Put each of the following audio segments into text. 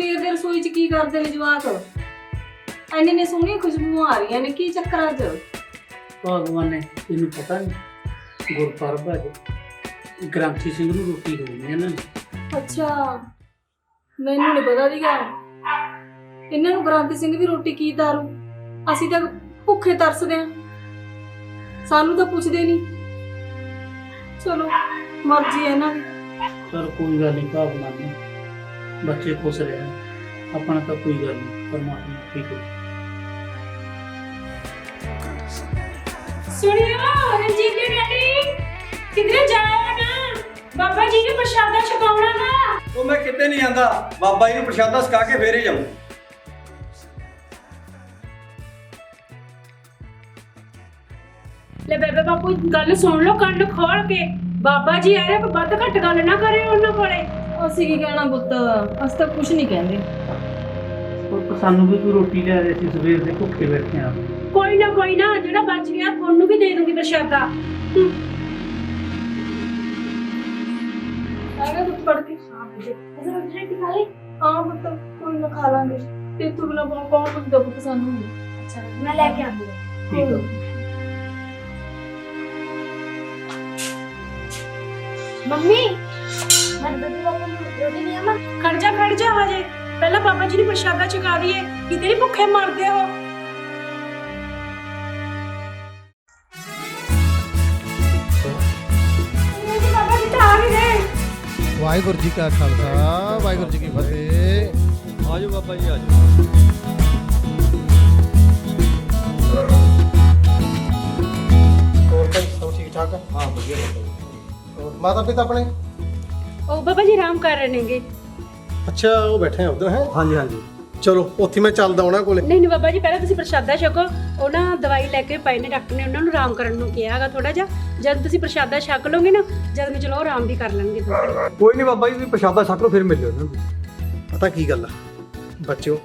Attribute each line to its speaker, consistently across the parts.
Speaker 1: ਸਵੇਰ ਦੇ ਰਸੋਈ 'ਚ ਕੀ ਕਰਦੇ ਨੇ ਜਵਾਕ? ਐਨੇ ਨੇ ਸੋਹਣੀਆਂ ਖੁਸ਼ਬੂਆਂ ਆ ਰਹੀਆਂ ਨੇ ਕੀ ਚੱਕਰਾਂ 'ਚ
Speaker 2: ਭਗਵਾਨ ਨੇ ਇਹਨੂੰ ਪਤਾ ਨਹੀਂ ਗੁਰਪੁਰਬ ਅੱਜ ਗ੍ਰੰਥੀ ਸਿੰਘ ਨੂੰ ਰੋਟੀ ਹੋਣੀ ਹੈ ਨਾ।
Speaker 1: ਅੱਛਾ ਮੈਨੂੰ ਨਹੀਂ ਪਤਾ ਦੀਗਾ। ਇਹਨਾਂ ਨੂੰ ਗ੍ਰਾਂਤੀ ਸਿੰਘ ਦੀ ਰੋਟੀ ਕੀ ਦਾਰੂ? ਅਸੀਂ ਤਾਂ ਭੁੱਖੇ ਤਰਸਦੇ ਆਂ। ਸਾਨੂੰ ਤਾਂ ਪੁੱਛਦੇ ਨਹੀਂ ਚਲੋ ਮਰਜ਼ੀ ਹੈ ਇਹਨਾਂ ਦੀ।
Speaker 2: ਚਲ ਕੋਈ ਗੱਲ ਨਹੀਂ ਭਾਵਨਾ ਨਹੀਂ ਬੱਚੇ ਖੁਸ਼ ਰਹਿਣ ਆਪਣਾ ਤਾਂ ਕੋਈ ਗੱਲ ਨਹੀਂ ਪਰਮਾਤਮਾ ਠੀਕ ਹੈ
Speaker 3: ਸੁਣਿਓ ਰਣਜੀਤ ਦੇ ਡੈਡੀ ਕਿਧਰੇ ਨਾ? ਬਾਬਾ ਜੀ ਨੇ ਪ੍ਰਸ਼ਾਦਾ ਛਕਾਉਣਾ ਵਾ।
Speaker 4: ਉਹ ਮੈਂ ਕਿਤੇ ਨਹੀਂ ਜਾਂਦਾ ਬਾਬਾ ਜੀ ਨੂੰ ਪ੍ਰਸ਼ਾਦਾ ਸਕਾ ਕੇ ਫੇਰੇ ਜਾਊਂ।
Speaker 3: ਲੈ ਬੇਬੇ ਬਾਪੂ ਗੱਲ ਸੁਣ ਲਓ ਕੰਨ ਖੋਲ ਕੇ। ਬਾਬਾ ਜੀ ਆ ਰਹੇ ਵੱਧ ਘੱਟ ਗੱਲ ਨਾ ਕਰਿਓ ਉਹਨਾਂ ਕੋਲੇ।
Speaker 1: ਅਸੀਂ ਕੀ ਕਹਿਣਾ ਪੁੱਤ? ਅਸੀਂ ਤਾਂ ਕੁਝ ਨਹੀਂ ਕਹਿੰਦੇ।
Speaker 2: ਉਹ ਸਾਨੂੰ ਵੀ ਕੋਈ ਰੋਟੀ ਲਿਆ ਦੇ ਸੀ ਸਵੇਰ ਦੇ ਭੁੱਖੇ ਬੈਠੇ ਆ।
Speaker 3: ਕੋਈ ਨਾ ਕੋਈ ਨਾ ਜਿਹੜਾ ਬਚ ਗਿਆ ਤੁਹਾਨੂੰ ਵੀ ਦੇ ਦੂੰਗੀ ਪ੍ਰਸ਼ਾਦਾ। ਹੂੰ।
Speaker 1: ਆਏਗਾ ਤੂੰ ਪੜ ਕੇ ਹਾਂ ਪੁੱਤ ਕੋਈ ਨਾ ਖਾ ਲਾਂਗੇ। ਤੇ ਤੂੰ ਬਿਨਾ ਕੌਣ ਪੁੱਛਦਾ ਪੁੱਤ ਸਾਨੂੰ
Speaker 3: ਅੱਛਾ ਮੈਂ ਲੈ ਕੇ ਆਉਂਦੀ
Speaker 2: ਠੀਕ ਹੈ
Speaker 5: ਮੰਮੀ ਮੈਂ ਦੁੱਧ ਵਾਲਾ ਰੋਟੀ ਨਹੀਂ ਆਮਾ
Speaker 3: ਖੜ ਜਾ ਖੜ ਜਾ ਹਜੇ। ਪਹਿਲਾਂ ਬਾਬਾ ਜੀ ਨੂੰ ਪ੍ਰਸ਼ਾਦਾ ਛਕਾ ਦਈਏ ਕਿਤੇ ਨਹੀਂ ਭੁੱਖੇ ਮਰਦੇ ਹੋ। ਇਹ ਬਾਬਾ ਜੀ ਤਾਂ ਆ ਵੀ ਗਏ
Speaker 6: ਵਾਹਿਗੁਰੂ ਜੀ ਕਾ ਖਾਲਸਾ ਵਾਹਿਗੁਰੂ ਜੀ ਕੀ ਫਤਿਹ।
Speaker 4: ਆਜੋ ਬਾਬਾ ਜੀ ਆਜੋ।
Speaker 6: ਹੋਰ ਭਾਈ ਸਭ ਠੀਕ ਠਾਕ ਹੈ
Speaker 4: ਵਧੀਆ
Speaker 6: ਹੋਰ ਮਾਤਾ ਪਿਤਾ ਆਪਣੇ?
Speaker 3: ਉਹ ਬਾਬਾ ਜੀ ਆਰਾਮ ਕਰ ਰਹੇ ਨੇਗੇ।
Speaker 6: ਅੱਛਾ ਉਹ ਬੈਠੇ ਆ ਉਧਰ ਹੈ?
Speaker 4: ਹਾਂਜੀ ਹਾਂਜੀ।
Speaker 6: ਚਲੋ ਉੱਥੇ ਮੈਂ ਚੱਲਦਾ ਉਹਨਾਂ ਕੋਲੇ।
Speaker 3: ਨਹੀਂ ਨਹੀਂ ਬਾਬਾ ਜੀ ਪਹਿਲਾਂ ਤੁਸੀਂ ਪ੍ਰਸ਼ਾਦਾ ਛਕੋ। ਉਹ ਨਾ ਦਵਾਈ ਲੈ ਕੇ ਪਏ ਨੇ ਡਾਕਟਰ ਨੇ ਉਹਨਾਂ ਨੂੰ ਆਰਾਮ ਕਰਨ ਨੂੰ ਕਿਹਾ ਹੈਗਾ ਥੋੜਾ ਜਿਹਾ। ਜਦ ਤੁਸੀਂ ਪ੍ਰਸ਼ਾਦਾ ਛਕ ਲਓਗੇ ਨਾ ਜਦ ਮੈਂ ਚਲੋ ਆਰਾਮ ਵੀ ਕਰ ਲੈਣਗੇ ਥੋੜਾ ਜਿਹਾ
Speaker 4: ਕੋਈ ਨਹੀਂ ਬਾਬਾ ਜੀ ਤੁਸੀਂ ਪ੍ਰਸ਼ਾਦਾ ਛਕ ਲਓ ਫਿਰ ਮਿਲ ਲਿਓ ਇਹਨਾਂ ਨੂੰ।
Speaker 6: ਪਤਾ ਕੀ ਗੱਲ ਆ? ਬੱਚਿਓ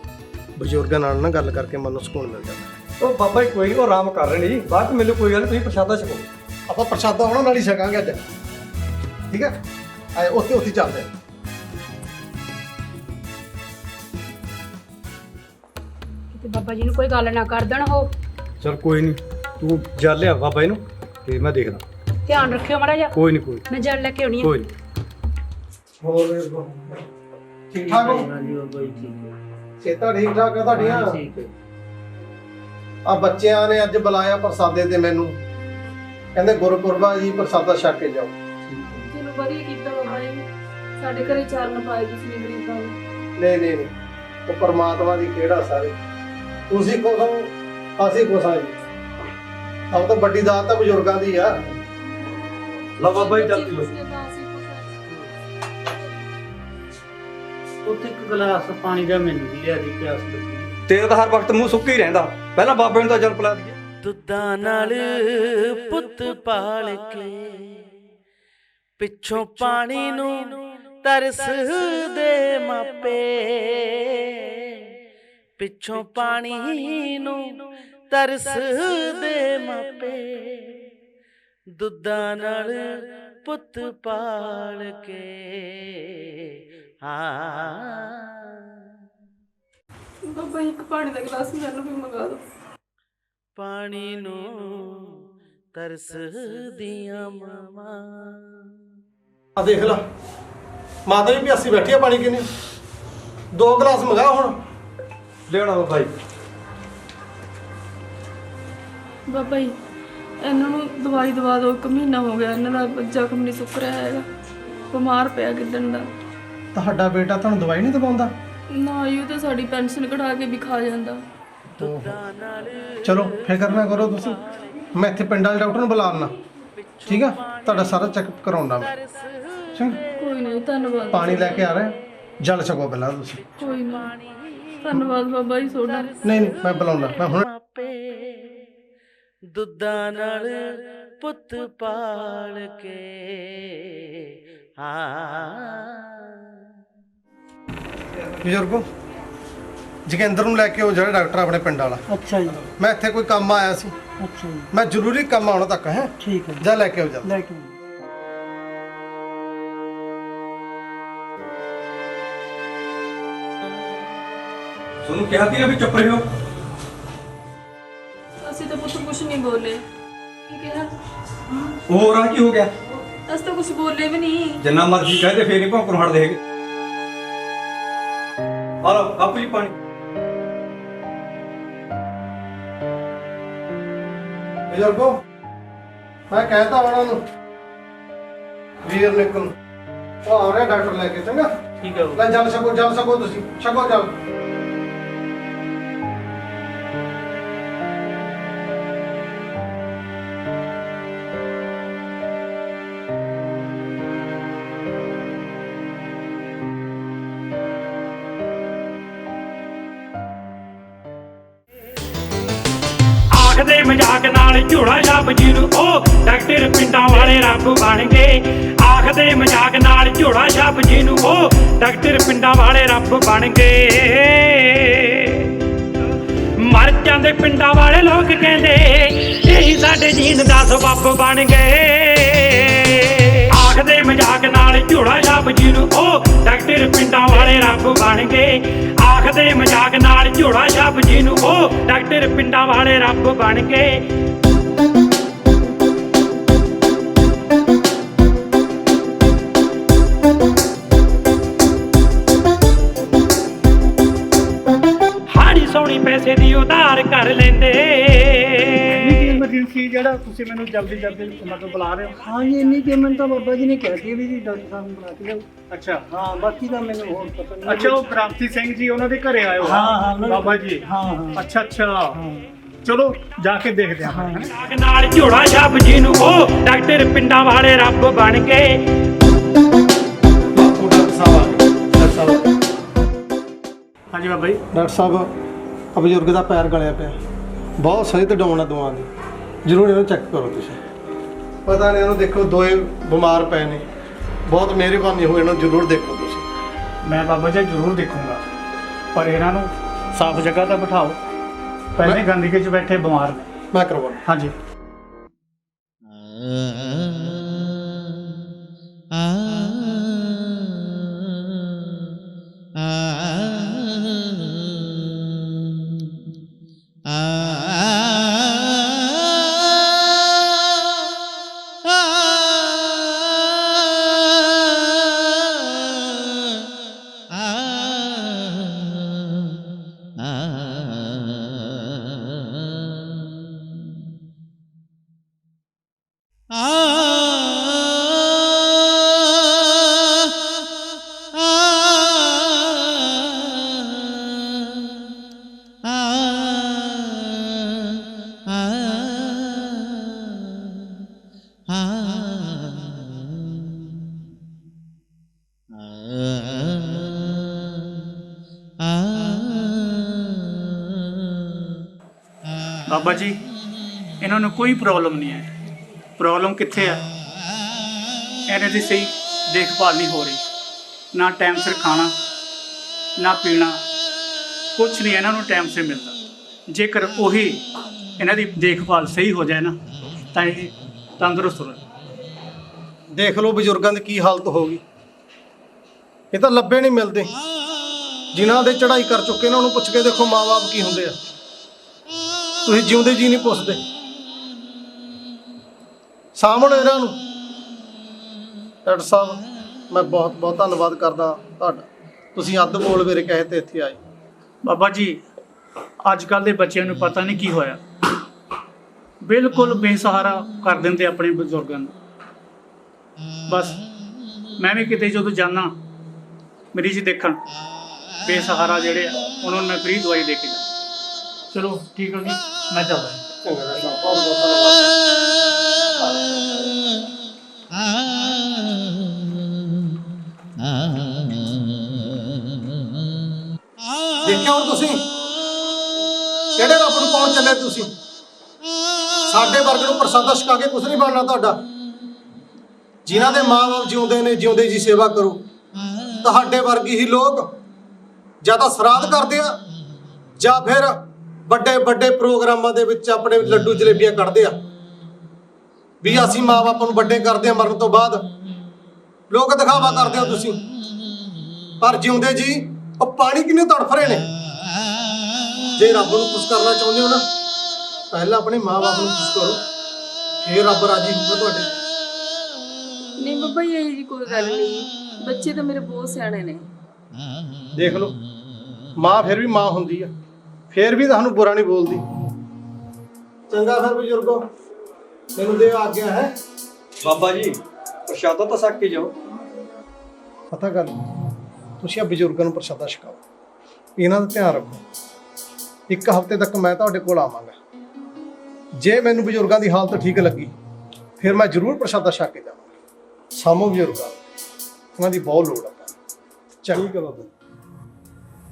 Speaker 6: ਬਜ਼ੁਰਗਾਂ ਨਾਲ ਨਾ ਗੱਲ ਕਰਕੇ ਮਨ ਨੂੰ ਸਕੂਨ ਮਿਲ ਜਾਂਦਾ।
Speaker 4: ਉਹ ਬਾਬਾ ਜੀ ਕੋਈ ਨਹੀਂ ਉਹ ਆਰਾਮ ਕਰ ਰਹੇ ਨੇ ਜੀ। ਬਾਅਦ ਚ ਮਿਲੋ ਕੋਈ ਗੱਲ ਨੀ ਤੁਸੀਂ ਪ੍ਰਸ਼ਾਦਾ ਛਕੋ।
Speaker 6: ਆਪਾਂ ਪ੍ਰਸ਼ਾਦਾ ਉਹਨਾਂ ਨਾਲ ਹੀ ਛਕਾਂਗੇ ਅੱਜ। ਠੀਕ ਹੈ ਆਏ ਉੱਥੇ ਉੱਥੇ ਚੱਲਦੇ ਆ
Speaker 3: ਕਿਤੇ ਬਾਬਾ ਜੀ ਨੂੰ ਕੋਈ ਗੱਲ ਨਾ ਕਰ ਦੇਣ ਉਹ।
Speaker 4: ਚਲ ਕੋਈ ਨਹੀਂ ਤੂੰ ਜਾ ਲਿਆ ਬਾਬਾ ਜੀ ਨੂੰ ਤੇ ਮੈਂ ਦੇਖਦਾ।
Speaker 3: ਧਿਆਨ ਰੱਖਿਓ ਮਾੜਾ ਜਿਹਾ।
Speaker 4: ਕੋਈ ਨਹੀਂ ਕੋਈ
Speaker 3: ਮੈਂ ਜਲ ਲੈ ਕੇ ਆਉਣੀ ਆ।
Speaker 4: ਕੋਈ ਨਹੀਂ
Speaker 6: ਹੋਰ ਠੀਕ ਠਾਕ ਹੋ?
Speaker 2: ਹਾਂਜੀ ਬਾਬਾ ਜੀ ਠੀਕ ਹੈ।
Speaker 6: ਸੇਤਾ ਠੀਕ ਠਾਕ ਆ ਤੁਹਾਡੀਆਂ?
Speaker 2: ਹਾਂ, ਠੀਕ ਹੈ।
Speaker 6: ਆ ਬੱਚਿਆਂ ਨੇ ਅੱਜ ਬੁਲਾਇਆ ਪ੍ਰਸਾਦੇ ਤੇ ਮੈਨੂੰ। ਕਹਿੰਦੇ ਗੁਰਪੁਰਬਾ ਜੀ ਪ੍ਰਸਾਦਾ ਛਕ ਕੇ ਜਾਓ।
Speaker 2: ਠੀਕ ਹੈ
Speaker 1: ਚਲੋ ਵਧੀਆ ਕੀਤਾ ਬਾਬਾ ਜੀ ਸਾਡੇ ਘਰੇ ਚਾਰਨ ਪਾਏ ਤੁਸੀਂ ਨੇ ਗਰੀਬਾਂ ਨੂੰ।
Speaker 6: ਨਹੀਂ ਨਹੀਂ ਨਹੀਂ। ਉਹ ਪਰਮਾਤਮਾ ਦੀ ਕਿਹੜਾ ਸਾਰੇ। ਤੁਸੀਂ ਖੁਸ਼ ਹੋ ਅਸੀਂ ਖੁਸ਼ ਹਾਂ ਜੀ। ਸਭ ਤੋਂ ਵੱਡੀ ਦਾਤ ਤਾਂ ਬਜ਼ੁਰਗਾਂ ਦੀ ਆ।
Speaker 4: ਲਓ ਬਾਬਾ ਜੀ ਚੱਲ
Speaker 1: ਜੇ
Speaker 4: ਪੀਓ
Speaker 1: ਤੁਸੀਂ ਤਾਂ ਅਸੀਂ ਖੁਸ਼ ਹਾਂ।
Speaker 2: ਉੱਥੇ ਇੱਕ ਗਲਾਸ ਪਾਣੀ ਦਾ ਮੈਨੂੰ ਵੀ ਲਿਆ ਦੀ ਪਿਆਸ ਲੱਗੀ।
Speaker 4: ਤੇਰਾ ਤਾਂ ਹਰ ਵਕਤ ਮੂੰਹ ਸੁੱਕਾ ਹੀ ਰਹਿੰਦਾ। ਪਹਿਲਾਂ ਬਾਬੇ ਨੂੰ ਤਾਂ ਜਲ ਪਿਲਾ ਦਈਏ।
Speaker 7: ਦੁੱਧਾਂ ਨਾਲ ਪੁੱਤ ਪਾਲ ਕੇ ਪਿੱਛੋਂ ਪਾਣੀ ਨੂੰ ਤਰਸਦੇ ਮਾਪੇ। ਪਿੱਛੋਂ ਪਾਣੀ ਨੂੰ ਤਰਸਦੇ ਮਾਪੇ। ਦੁੱਧਾਂ ਨਾਲ ਪੁੱਤ ਪਾਲ ਕੇ। ਹਾਂ।
Speaker 1: ਬਾਬਾ ਇੱਕ ਪਾਣੀ ਦਾ ਗਲਾਸ ਮੈਨੂੰ ਵੀ ਮੰਗਾ ਦਿਓ।
Speaker 7: ਪਾਣੀ ਨੂੰ ਤਰਸਦੀਆਂ ਮਾਵਾਂ।
Speaker 6: ਆ ਦੇਖ ਲਾ। ਮਾਤਾ ਜੀ ਪਿਆਸੀ ਬੈਠੀ ਆ ਪਾਣੀ ਕਿਨੇ। ਦੋ ਗਲਾਸ ਮੰਗਾ ਹੁਣ।
Speaker 4: ਲਿਆਉਣਾ ਬਾਬਾ ਜੀ।
Speaker 1: ਬਾਬਾ ਜੀ ਇਹਨਾਂ ਨੂੰ ਦਵਾਈ ਦਵਾ ਦਿਓ ਇੱਕ ਮਹੀਨਾ ਹੋ ਗਿਆ ਇਹਨਾਂ ਦਾ ਜ਼ਖਮ ਨਹੀਂ ਸੁੱਕ ਰਿਹਾ ਹੈਗਾ। ਬਿਮਾਰ ਪਿਆ ਕਿਦਣ ਦਾ।
Speaker 6: ਤੁਹਾਡਾ ਬੇਟਾ ਤੁਹਾਨੂੰ ਦਵਾਈ ਨਹੀਂ ਦਵਾਉਂਦਾ?
Speaker 1: ਨਾ ਇਹ ਤਾਂ ਸਾਡੀ ਪੈਨਸ਼ਨ ਕਢਾ ਕੇ ਵੀ ਖਾ ਜਾਂਦਾ।
Speaker 6: ਚਲੋ ਫਿਕਰ ਨਾ ਕਰੋ ਤੁਸੀਂ। ਮੈਂ ਇੱਥੇ ਪਿੰਡ ਵਾਲੇ ਡਾਕਟਰ ਨੂੰ ਬੁਲਾ ਲਣਾ ਠੀਕ ਆ? ਤੁਹਾਡਾ ਸਾਰਾ ਚੈੱਕਅਪ ਕਰਾਉਣਾ ਮੈਂ। ਚੰਗਾ
Speaker 1: ਕੋਈ ਨਹੀਂ ਧੰਨਵਾਦ।
Speaker 6: ਪਾਣੀ ਲੈ ਕੇ ਆ ਰਿਹਾ। ਜਲ ਛਕੋ ਪਹਿਲਾਂ ਤੁਸੀਂ।
Speaker 1: ਕੋਈ ਨਾ। ਧੰਨਵਾਦ ਬਾਬਾ ਜੀ ਤੁਹਾਡਾ।
Speaker 6: ਨਹੀਂ ਨਹੀਂ ਮੈਂ ਬੁਲਾਉਣਾ ਮੈਂ ਹੁਣ
Speaker 7: ਦੁੱਧਾਂ ਨਾਲ ਪੁੱਤ ਪਾਲ ਕੇ ਹਾਂ
Speaker 6: ਬਜ਼ੁਰਗੋ ਜਗਿੰਦਰ ਨੂੰ ਲੈ ਕੇ ਉਹ ਜਿਹੜਾ ਡਾਕਟਰ ਆਪਣੇ ਪਿੰਡ ਵਾਲਾ।
Speaker 2: ਅੱਛਾ ਜੀ।
Speaker 6: ਮੈਂ ਇੱਥੇ ਕੋਈ ਕੰਮ ਆਇਆ ਸੀ।
Speaker 2: ਅੱਛਾ ਜੀ।
Speaker 6: ਮੈਂ ਜ਼ਰੂਰੀ ਕੰਮ ਆਉਣਾ ਤੱਕ ਹੈ?
Speaker 2: ਠੀਕ ਹੈ
Speaker 6: ਜਾ। ਲੈ ਕੇ ਆਓ ਜਲਦੀ
Speaker 2: ਲੈ ਕੇ
Speaker 4: ਤੁਹਾਨੂੰ ਕਿਹਾ ਸੀ ਵੀ ਚੁੱਪ ਰਹੋ।
Speaker 1: ਅਸੀਂ ਤਾਂ ਪੁੱਤ ਕੁਝ ਨਹੀਂ ਬੋਲੇ। ਕੀ ਕਿਹਾ?
Speaker 4: ਹੋਰ ਆ ਕੀ ਹੋ ਗਿਆ?
Speaker 1: ਅਸੀਂ ਤਾਂ ਕੁਝ ਬੋਲੇ ਵੀ ਨਹੀਂ।
Speaker 4: ਜਿੰਨਾ ਮਰਜ਼ੀ ਕਹਦੇ ਫੇਰ ਨਹੀਂ ਭੌਂਕਣ ਹਟਦੇ ਹੈਗੇ। ਆ ਲਓ ਜੀ ਪਾਣੀ।
Speaker 6: ਬਜ਼ੁਰਗੋ ਮੈਂ ਕਹਿਤਾ ਉਹਨਾਂ ਨੂੰ। ਵੀਰ ਨਿਕਲ। ਉਹ ਆ ਰਿਹਾ ਡਾਕਟਰ ਲੈ ਕੇ ਚੰਗਾ?
Speaker 2: ਠੀਕ ਹੈ
Speaker 6: ਲੈ ਜਲ ਸਕੋ ਜਲ ਸਕੋ ਤੁਸੀਂ। ਛਕੋ ਜਲ।
Speaker 8: ਆਖਦੇ ਮਜ਼ਾਕ ਨਾਲ ਝੋਲਾ ਛਾਪ ਜੀ ਨੂੰ ਉਹ ਡਾਕਟਰ ਪਿੰਡਾਂ ਵਾਲੇ ਰੱਬ ਬਣ ਗਏ। ਆਖਦੇ ਮਜ਼ਾਕ ਨਾਲ ਝੋਲਾ ਛਾਪ ਜੀ ਨੂੰ ਉਹ ਡਾਕਟਰ ਪਿੰਡਾਂ ਵਾਲੇ ਰੱਬ ਬਣ ਗਏ। ਮਰ ਜਾਂਦੇ ਪਿੰਡਾਂ ਵਾਲੇ ਲੋਕ ਕਹਿੰਦੇ, ਇਹੀ ਸਾਡੇ ਜੀਣ ਦਾ ਸਬੱਬ ਬਣ ਗਏ। ਮਜ਼ਾਕ ਨਾਲ ਝੋਲਾ ਛਾਪ ਜੀ ਨੂੰ ਉਹ ਡਾਕਟਰ ਪਿੰਡਾਂ ਵਾਲੇ ਰੱਬ ਬਣ ਗਏ ਆਖਦੇ ਮਜ਼ਾਕ ਨਾਲ ਝੋਲਾ ਛਾਪ ਜੀ ਨੂੰ ਉਹ ਡਾਕਟਰ ਪਿੰਡਾਂ ਵਾਲੇ ਰੱਬ ਬਣ ਗਏ ਹਾੜੀ ਸੋਹਣੀ ਪੈਸੇ ਦੀ ਉਧਾਰ ਕਰ ਲੈ।
Speaker 2: ਐਮਰਜੈਂਸੀ ਜਿਹੜਾ ਤੁਸੀਂ ਮੈਨੂੰ ਜਲਦੀ ਜਲਦੀ ਮਤਲਬ ਬੁਲਾ ਰਹੇ ਹੋ?
Speaker 9: ਹਾਂ ਜੀ ਇੰਨੀ ਪੇਮੈਂਟ ਤਾਂ ਬਾਬਾ ਜੀ ਨੇ ਕਹਿ ਦਿੱਤੀ ਵੀ ਜੀ ਡਾਕਟਰ ਸਾਹਿਬ ਨੂੰ ਬੁਲਾ ਕੇ ਲਿਆਓ
Speaker 2: ਅੱਛਾ।
Speaker 9: ਹਾਂ ਬਾਕੀ ਤਾਂ ਮੈਨੂੰ ਹੋਰ ਪਤਾ ਨਹੀਂ।
Speaker 2: ਅੱਛਾ ਉਹ ਕ੍ਰਾਂਤੀ ਸਿੰਘ ਜੀ ਉਹਨਾਂ ਦੇ ਘਰੇ ਆਏ ਹੋ?
Speaker 9: ਹਾਂ, ਹਾਂ, ਉਹਨਾਂ ਦੇ-
Speaker 2: ਬਾਬਾ ਜੀ।
Speaker 9: ਹਾਂ ਹਾਂ।
Speaker 2: ਅੱਛਾ ਅੱਛਾ। ਚਲੋ ਜਾ ਕੇ ਦੇਖਦੇ ਹਾਂ ਹੈਂ।
Speaker 8: ਮਜ਼ਾਕ ਨਾਲ ਝੋਲਾ ਛਾਪ ਜੀ ਨੂੰ ਉਹ ਡਾਕਟਰ ਪਿੰਡਾਂ ਵਾਲੇ ਰੱਬ ਬਣ ਗਏ
Speaker 6: ਬਾਪੂ ਡਾਕਟਰ ਸਾਹਿਬ ਆ ਗਏ ਡਾਕਟਰ ਸਾਹਿਬ।
Speaker 2: ਹਾਂਜੀ ਬਾਬਾ ਜੀ।
Speaker 6: ਡਾਕਟਰ ਸਾਹਿਬ ਆ ਬਜ਼ੁਰਗ ਦਾ ਪੈਰ ਗਲਿਆ ਪਿਆ। ਬਹੁਤ ਸਹੀ ਤੇ ਡਾਉਣਾ ਦਵਾਂ ਦੀ। ਜ਼ਰੂਰ ਇਹਨੂੰ ਚੈੱਕ ਕਰੋ ਤੁਸੀਂ। ਪਤਾ ਨਹੀਂ ਇਹਨੂੰ ਦੇਖੋ ਦੋਏ ਬਿਮਾਰ ਪਏ ਨੇ। ਬਹੁਤ ਮਿਹਰਬਾਨੀ ਹੋਈ ਇਹਨੂੰ ਜ਼ਰੂਰ ਦੇਖੋ ਤੁਸੀਂ।
Speaker 2: ਮੈਂ ਬਾਬਾ ਜੀ ਜ਼ਰੂਰ ਦੇਖੂੰਗਾ। ਪਰ ਇਹਨਾਂ ਨੂੰ ਸਾਫ਼ ਜਗ੍ਹਾ ਤੇ ਬਿਠਾਓ। ਪਹਿਲੇ ਗੰਦਗੀ 'ਚ ਬੈਠੇ ਬਿਮਾਰ ਨੇ।
Speaker 6: ਮੈਂ ਕਰਵਾਉਣਾ
Speaker 2: ਹਾਂਜੀ। ਬਾਬਾ ਜੀ ਇਹਨਾਂ ਨੂੰ ਕੋਈ ਪ੍ਰੋਬਲਮ ਨਹੀਂ ਹੈ। ਪ੍ਰੋਬਲਮ ਕਿੱਥੇ ਆ? ਇਹਨਾਂ ਦੀ ਸਹੀ ਦੇਖਭਾਲ ਨਹੀਂ ਹੋ ਰਹੀ। ਨਾ ਟਾਈਮ ਸਿਰ ਖਾਣਾ, ਨਾ ਪੀਣਾ ਕੁਝ ਨਹੀਂ ਇਹਨਾਂ ਨੂੰ ਟਾਈਮ ਸਿਰ ਮਿਲਦਾ। ਜੇਕਰ ਉਹੀ ਇਹਨਾਂ ਦੀ ਦੇਖਭਾਲ ਸਹੀ ਹੋ ਜਾਏ ਨਾ, ਤਾਂ ਇਹ ਤੰਦਰੁਸਤ ਹੋ
Speaker 6: ਦੇਖ ਲਓ ਬਜ਼ੁਰਗਾਂ ਦੀ ਕੀ ਹਾਲਤ ਹੋ ਗਈ। ਇਹ ਤਾਂ ਲੱਭੇ ਨਹੀਂ ਮਿਲਦੇ। ਜਿਨ੍ਹਾਂ ਦੇ ਚੜ੍ਹਾਈ ਕਰ ਚੁੱਕੇ ਨੇ ਨੂੰ ਪੁੱਛ ਕੇ ਦੇਖੋ ਮਾਪੇ ਕੀ ਹੁੰਦੇ ਆ। ਤੁਸੀਂ ਜਿਉਂਦੇ ਜੀ ਨਹੀਂ ਪੁੱਛਦੇ। ਸਾਹਮਣੇ ਇਹਨਾਂ ਨੂੰ। ਡਾਕਟਰ ਸਾਹਿਬ ਮੈਂ ਬਹੁਤ ਬਹੁਤ ਧੰਨਵਾਦ ਕਰਦਾ ਤੁਹਾਡਾ। ਤੁਸੀਂ ਅੱਧ ਬੋਲ ਮੇਰੇ ਕਹੇ ਤੇ ਇੱਥੇ ਆਏ।
Speaker 2: ਬਾਬਾ ਜੀ ਅੱਜ ਕੱਲ ਦੇ ਬੱਚਿਆਂ ਨੂੰ ਪਤਾ ਨਹੀਂ ਕੀ ਹੋਇਆ। ਬਿਲਕੁਲ ਬੇਸਹਾਰਾ ਕਰ ਦਿੰਦੇ ਆਪਣੇ ਬਜ਼ੁਰਗਾਂ ਨੂੰ। ਬਸ ਮੈਂ ਵੀ ਕਿਤੇ ਜਦੋਂ ਜਾਣਾ ਮਰੀਜ਼ ਦੇਖਣ ਬੇਸਹਾਰਾ ਜਿਹੜੇ ਆ ਉਹਨਾਂ ਨੂੰ ਮੈਂ ਫ੍ਰੀ ਦਵਾਈ ਦੇ ਕੇ ਜਾਂਦਾ ਚਲੋ ਠੀਕ ਹੋ ਜੀ ਮੈਂ ਚੱਲਦਾ।
Speaker 6: ਚੰਗਾ ਡਾਕਟਰ ਸਾਹਿਬ ਬਹੁਤ ਬਹੁਤ ਧੰਨਵਾਦ। ਚੱਲੇ ਤੁਸੀਂ? ਸਾਡੇ ਵਰਗ ਨੂੰ ਪ੍ਰਸਾਦਾ ਛਕਾ ਕੇ ਕੁਝ ਨਹੀਂ ਬਣਨਾ ਤੁਹਾਡਾ। ਜਿਨ੍ਹਾਂ ਦੇ ਮਾਂ-ਬਾਪ ਜਿਉਂਦੇ ਨੇ, ਜਿਉਂਦੇ ਜੀ ਸੇਵਾ ਕਰੋ। ਤੁਹਾਡੇ ਵਰਗੀ ਹੀ ਲੋਕ ਜਾਂ ਤਾਂ ਸਰਾਧ ਕਰਦੇ ਆ, ਜਾਂ ਫਿਰ ਵੱਡੇ ਵੱਡੇ ਪ੍ਰੋਗਰਾਮਾਂ ਦੇ ਵਿੱਚ ਆਪਣੇ ਲੱਡੂ ਜਲੇਬੀਆਂ ਕੱਢਦੇ ਆ। ਵੀ ਅਸੀਂ ਮਾਂ-ਬਾਪ ਨੂੰ ਵੱਡੇ ਕਰਦੇ ਆ, ਮਰਨ ਤੋਂ ਬਾਅਦ। ਲੋਕ ਦਿਖਾਵਾ ਕਰਦੇ ਹੋ ਤੁਸੀਂ। ਪਰ ਜਿਉਂਦੇ ਜੀ, ਉਹ ਪਾਣੀ ਕਿੰਨੇ ਤੜਫ ਰਹੇ ਨੇ? ਜੇ ਰੱਬ ਨੂੰ ਖੁਸ਼ ਕਰਨਾ ਚਾਹੁੰਦੇ ਹੋ ਨਾ ਪਹਿਲਾਂ ਆਪਣੇ ਮਾਪੇ ਨੂੰ ਖੁਸ਼ ਕਰੋ ਫਿਰ ਰੱਬ ਰਾਜੀ ਹੋਊਗਾ ਤੁਹਾਡੇ।
Speaker 1: ਨਹੀਂ ਬੱਬਾ ਜੀ ਇਹ ਜੀ ਕੋਈ ਗੱਲ ਨਹੀਂ। ਬੱਚੇ ਤਾਂ ਮੇਰੇ ਬਹੁਤ ਸਿਆਣੇ ਨੇ।
Speaker 6: ਦੇਖ ਲਓ ਮਾਂ ਫਿਰ ਵੀ ਮਾਂ ਹੁੰਦੀ ਆ ਫਿਰ ਵੀ ਤੁਹਾਨੂੰ ਬੁਰਾ ਨਹੀਂ ਬੋਲਦੀ। ਚੰਗਾ ਫਿਰ ਬਜ਼ੁਰਗੋ ਮੈਨੂੰ ਦੇ ਆ ਗਿਆ ਹੈ।
Speaker 4: ਬਾਬਾ ਜੀ ਪ੍ਰਸ਼ਾਦਾ ਤਾਂ ਛੱਕ ਕੇ ਜਾਓ।
Speaker 6: ਪਤਾ ਗੱਲ ਤੁਸੀਂ ਆ ਬਜ਼ੁਰਗਾਂ ਨੂੰ ਪ੍ਰਸ਼ਾਦਾ ਛਕਾਓ। ਇਹਨਾਂ ਦਾ ਧਿਆਨ ਰੱਖੋ। ਇੱਕ ਹਫ਼ਤੇ ਤੱਕ ਮੈਂ ਤੁਹਾਡੇ ਕੋਲ ਆਵਾਂਗਾ। ਜੇ ਮੈਨੂੰ ਬਜ਼ੁਰਗਾਂ ਦੀ ਹਾਲਤ ਠੀਕ ਲੱਗੀ, ਫਿਰ ਮੈਂ ਜ਼ਰੂਰ ਪ੍ਰਸ਼ਾਦਾ ਛਕ ਕੇ ਜਾਵਾਂਗਾ। ਸਾਮੋ ਬਜ਼ੁਰਗਾਂ ਨੂੰ। ਉਹਨਾਂ ਦੀ ਬਹੁਤ ਲੋੜ ਆ। ਚੰਗਾ
Speaker 4: ਬਾਬਾ।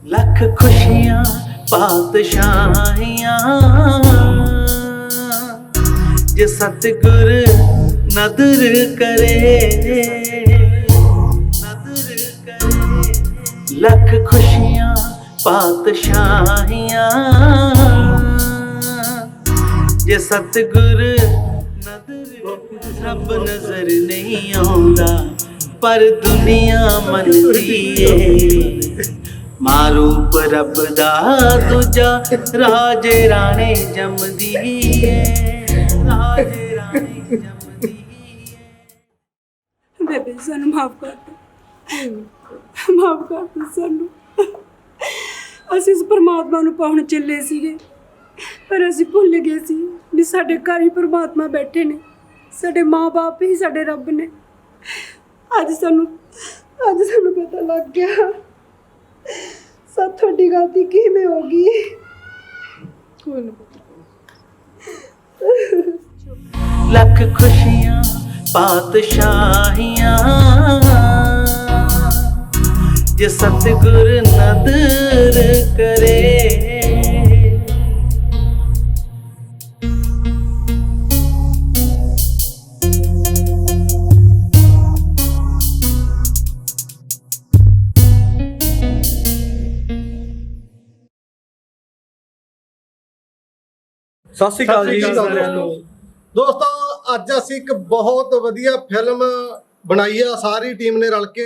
Speaker 7: ਲੱਖ ਖੁਸ਼ੀਆਂ, ਪਾਤਸ਼ਾਹੀਆਂ। ਜੇ ਸਤਿਗੁਰ ਨਦਰ ਕਰੇ ਨਦਰ ਕਰੇ। ਲੱਖ ਖੁਸ਼ੀਆਂ ਪਾਤਸ਼ਾਹੀਆਂ। ਜੇ ਸਤਿਗੁਰ ਨਦਰ ਰੱਬ ਨਜ਼ਰ ਨਹੀਂ ਆਉਂਦਾ, ਪਰ ਦੁਨੀਆ ਮੰਨਦੀ ਏ। ਮਾਰੂਪ ਰੱਬ ਦਾ ਦੂਜਾ ਰਾਜੇ ਰਾਣੇ ਜੰਮਦੀ ਏ। ਰਾਜੇ ਰਾਣੇ ਜੰਮਦੀ ਏ।
Speaker 3: ਬੇਬੇ ਸਾਨੂੰ ਮਾਫ ਕਰ ਦਿਓ। ਮਾਫ ਕਰ ਦਿਓ ਸਾਨੂੰ। ਅਸੀਂ ਇਸ ਪਰਮਾਤਮਾ ਨੂੰ ਪਾਉਣ ਚੱਲੇ ਸੀਗੇ। ਪਰ ਅਸੀਂ ਭੁੱਲ ਗਏ ਸੀ ਵੀ ਸਾਡੇ ਘਰ ਹੀ ਪਰਮਾਤਮਾ ਬੈਠੇ ਨੇ। ਸਾਡੇ ਮਾਪੇ ਹੀ ਸਾਡੇ ਰੱਬ ਨੇ। ਅੱਜ ਸਾਨੂੰ ਅੱਜ ਸਾਨੂੰ ਪਤਾ ਲੱਗ ਗਿਆ। ਸਭ ਤੁਹਾਡੀ ਗਲਤੀ ਕਿਵੇਂ ਹੋ ਗਈ?
Speaker 1: ਕੋਈ ਨਾ।
Speaker 7: ਲੱਖ ਖੁਸ਼ੀਆਂ ਪਾਤਸ਼ਾਹੀਆਂ। ਜੇ ਸਤਿਗੁਰ ਨਦਰ ਕਰੇ।
Speaker 4: ਸਤਿ ਸ਼੍ਰੀ ਅਕਾਲ ਜੀ।
Speaker 6: ਦੋਸਤੋ ਅੱਜ ਅਸੀਂ ਇੱਕ ਬਹੁਤ ਵਧੀਆ ਫਿਲਮ ਬਣਾਈ ਆ। ਸਾਰੀ ਟੀਮ ਨੇ ਰਲ ਕੇ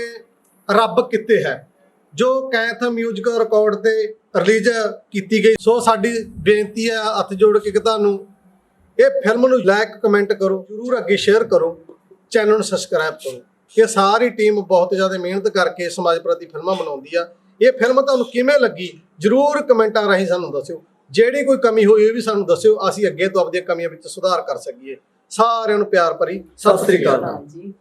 Speaker 6: ਰੱਬ ਕਿੱਥੇ ਹੈ? ਜੋ ਕੈਥ ਮਿਊਜ਼ਿਕ ਰਿਕਾਰਡ ਤੇ ਰਿਲੀਜ਼ ਕੀਤੀ ਗਈ, ਸੋ ਸਾਡੀ ਬੇਨਤੀ ਹੈ ਹੱਥ ਜੋੜ ਕੇ ਕਿ ਤੁਹਾਨੂੰ ਇਹ ਫਿਲਮ ਨੂੰ ਲਾਈਕ, ਕਮੈਂਟ ਕਰੋ, ਜਰੂਰ ਅੱਗੇ ਸ਼ੇਅਰ ਕਰੋ, ਚੈਨਲ ਨੂੰ ਸਬਸਕ੍ਰਾਈਬ ਕਰੋ ਇਹ ਸਾਰੀ ਟੀਮ ਬਹੁਤ ਜ਼ਿਆਦਾ ਮਿਹਨਤ ਕਰਕੇ ਸਮਾਜ ਪ੍ਰਤੀ ਫਿਲਮਾਂ ਬਣਾਉਂਦੀ ਆ। ਇਹ ਫਿਲਮ ਤੁਹਾਨੂੰ ਕਿਵੇਂ ਲੱਗੀ? ਜਰੂਰ ਕਮੈਂਟਾਂ ਰਾਹੀਂ ਸਾਨੂੰ ਦੱਸਿਓ। ਜਿਹੜੀ ਕੋਈ ਕਮੀ ਹੋਈ ਉਹ ਵੀ ਸਾਨੂੰ ਦੱਸਿਓ। ਅਸੀਂ ਅੱਗੇ ਤੋਂ ਆਪਣੀਆਂ ਕਮੀਆਂ ਵਿੱਚ ਸੁਧਾਰ ਕਰ ਸਕੀਏ। ਸਾਰਿਆਂ ਨੂੰ ਪਿਆਰ ਭਰੀ ਸਤਿ ਸ੍ਰੀ ਅਕਾਲ
Speaker 1: ਜੀ।